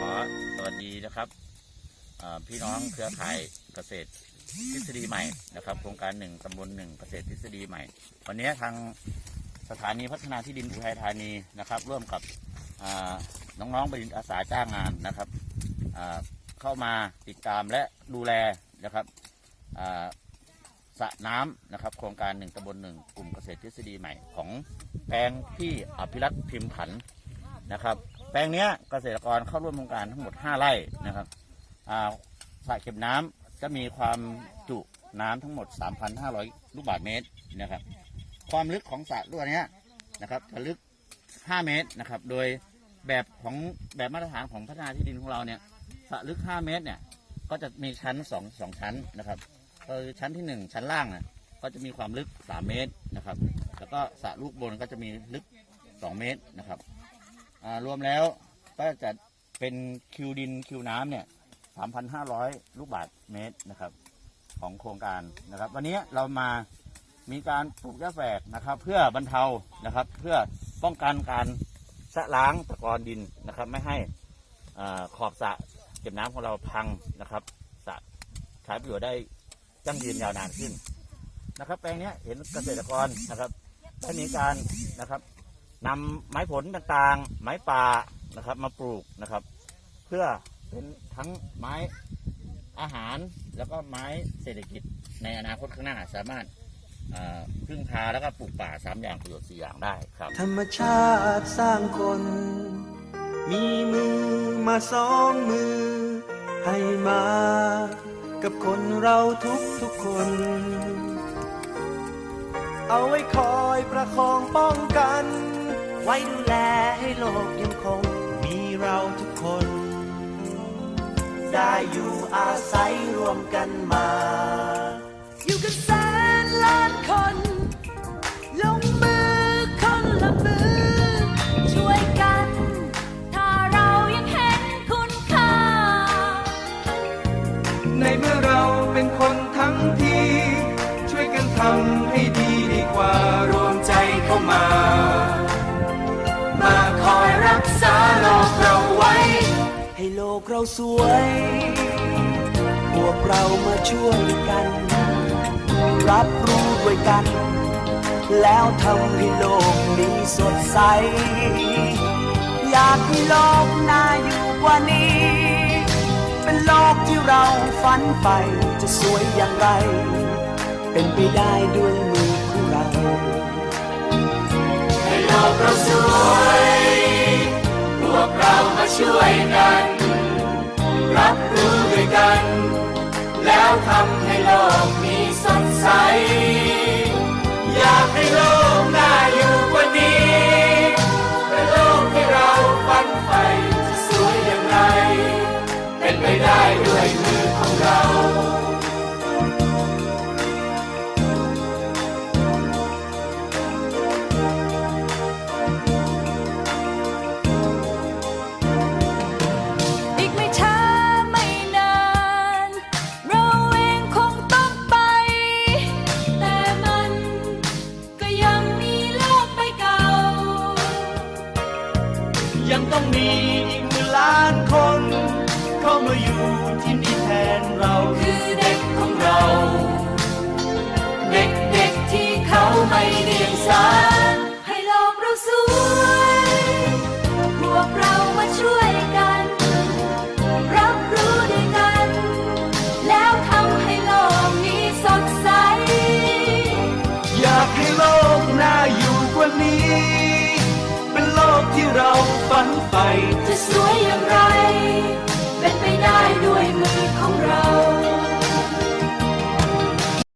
ขอสวัสดีนะครับพี่น้องเครือข่ายเกษตรทฤษฎีใหม่นะครับ โครงการหนึ่งตำบลหนึ่งเกษตรทฤษฎีใหม่ วันนี้ทางสถานีพัฒนาที่ดินอุทัยธานีนะครับ ร่วมกับน้องๆบริษัทอาสาจ้างงานนะครับเข้ามาติดตามและดูแลนะครับสระน้ำนะครับ โครงการหนึ่งตำบลหนึ่งกลุ่มเกษตรทฤษฎีใหม่ของแปลงที่อภิรัตพิมพ์ผัน นะครับ แปลงเนี้ยเกษตรกรเข้าร่วมโครงการทั้งหมด 5 ไร่นะครับสระเก็บน้ำจะมีความจุน้ำทั้งหมด 3,500 ลูกบาศก์เมตรนะครับ ความลึกของสระตัวเนี้ยนะครับจะลึก 5 เมตรนะครับ โดยแบบของแบบมาตรฐานของพัฒนาที่ดินของเราเนี่ยสระลึก 5 เมตรเนี่ยก็จะมีชั้น2 2ชั้นนะครับคือชั้นที่ 1 ชั้นล่างน่ะก็จะมีความลึก 3 เมตรนะครับ แล้วก็สระลูกบนก็จะมีลึก 2 เมตรนะครับ อ่ารวมแล้วก็จะเป็นคิวดินคิวน้ำเนี่ย 3,500 ลูกบาศก์เมตรนะครับ ของโครงการนะครับ วันนี้เรามามีการปลูกหญ้าแฝกนะครับ เพื่อบรรเทานะครับ เพื่อป้องกันการสะล้างตะกอนดินนะครับ ไม่ให้อ่าขอบสระเก็บน้ำของเราพังนะครับสระใช้ประโยชน์ได้ยั่งยืนยาวนานขึ้นนะครับ แปลงนี้เห็นเกษตรกรนะครับได้มีการนะครับ นำไม้ผลต่างๆ ไม้ป่านะครับ มาปลูกนะครับ เพื่อเป็นทั้งไม้อาหารแล้วก็ไม้เศรษฐกิจในอนาคตข้างหน้าสามารถพึ่งพาแล้วก็ปลูกป่าสามอย่างประโยชน์สี่อย่างได้ครับ ธรรมชาติสร้างคน มีมือมาสองมือ ให้มา กับคนเราทุกทุกๆคน เอาไว้คอยประคองป้องกัน ไว้ดูแลให้โลกยังคงมีเราทุกคน ได้อยู่อาศัยรวมกันมา อยู่กันแสนล้านคน ลงมือคนละมือ ช่วยกัน ถ้าเรายังเห็นคุณค่า ในเมื่อเราเป็นคนทั้งที ช่วยกันทำให้ดี กเราสวย พวกเรามาช่วยกัน รับรู้ด้วยกัน แล้วทำให้โลกนี้สดใส อยากให้โลกน่าอยู่กว่านี้ เป็นโลกที่เราฝันไปจะสวยอย่างไร เป็นไปได้ด้วยมือของเรา ให้โลกเราสวย พวกเรามาช่วยกัน รับรู้ด้วยกัน แล้วทำให้โลกนี้ ต้องมีอีกหมื่นล้านคน เข้ามาอยู่ที่นี่แทนเราคือเด็กของเรา เด็กๆที่เขาไม่เดียงสาให้โลกเราสวยพวกเรามาช่วยกัน รับรู้ด้วยกัน แล้วทำให้โลกนี้สดใส อยากให้โลกน่าอยู่กว่านี้ เป็นโลกที่เรา